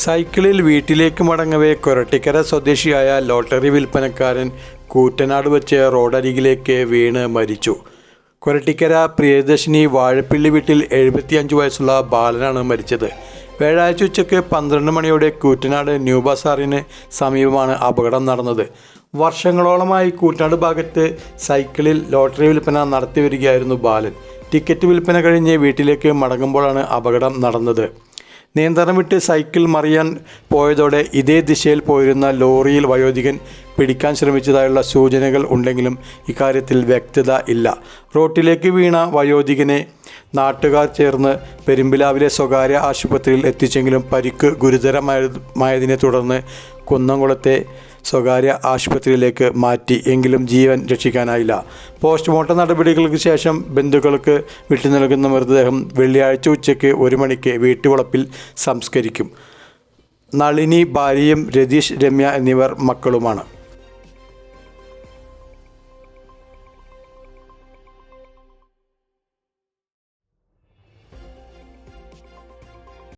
സൈക്കിളിൽ വീട്ടിലേക്ക് മടങ്ങവേ കൊരട്ടിക്കര സ്വദേശിയായ ലോട്ടറി വിൽപ്പനക്കാരൻ കൂറ്റനാട് വെച്ച് റോഡരികിലേക്ക് വീണ് മരിച്ചു. കൊരട്ടിക്കര പ്രിയദർശിനി വാഴപ്പിള്ളി വീട്ടിൽ എഴുപത്തിയഞ്ച് വയസ്സുള്ള ബാലനാണ് മരിച്ചത്. വ്യാഴാഴ്ച ഉച്ചയ്ക്ക് പന്ത്രണ്ട് മണിയോടെ കൂറ്റനാട് ന്യൂ ബസാറിന് സമീപമാണ് അപകടം നടന്നത്. വർഷങ്ങളോളമായി കൂറ്റനാട് ഭാഗത്ത് സൈക്കിളിൽ ലോട്ടറി വിൽപ്പന നടത്തി വരികയായിരുന്നു ബാലൻ. ടിക്കറ്റ് വിൽപ്പന കഴിഞ്ഞ് വീട്ടിലേക്ക് മടങ്ങുമ്പോഴാണ് അപകടം നടന്നത്. നിയന്ത്രണം വിട്ട് സൈക്കിൾ മറിയാൻ പോയതോടെ ഇതേ ദിശയിൽ പോയിരുന്ന ലോറിയിൽ വയോധികൻ പിടിക്കാൻ ശ്രമിച്ചതായുള്ള സൂചനകൾ ഉണ്ടെങ്കിലും ഇക്കാര്യത്തിൽ വ്യക്തത ഇല്ല. റോട്ടിലേക്ക് വീണ വയോധികനെ നാട്ടുകാർ ചേർന്ന് പെരുമ്പിലാവിലെ സ്വകാര്യ ആശുപത്രിയിൽ എത്തിച്ചെങ്കിലും പരിക്ക് ഗുരുതരമായതിനെ തുടർന്ന് കുന്നംകുളത്തെ സ്വകാര്യ ആശുപത്രിയിലേക്ക് മാറ്റി എങ്കിലും ജീവൻ രക്ഷിക്കാനായില്ല. പോസ്റ്റ്മോർട്ടം നടപടികൾക്ക് ശേഷം ബന്ധുക്കൾക്ക് വിട്ടു നൽകുന്ന മൃതദേഹം വെള്ളിയാഴ്ച ഉച്ചയ്ക്ക് ഒരു മണിക്ക് വീട്ടുവളപ്പിൽ സംസ്കരിക്കും. നളിനി ഭാര്യയും രതീഷ് രമ്യ എന്നിവർ മക്കളുമാണ്.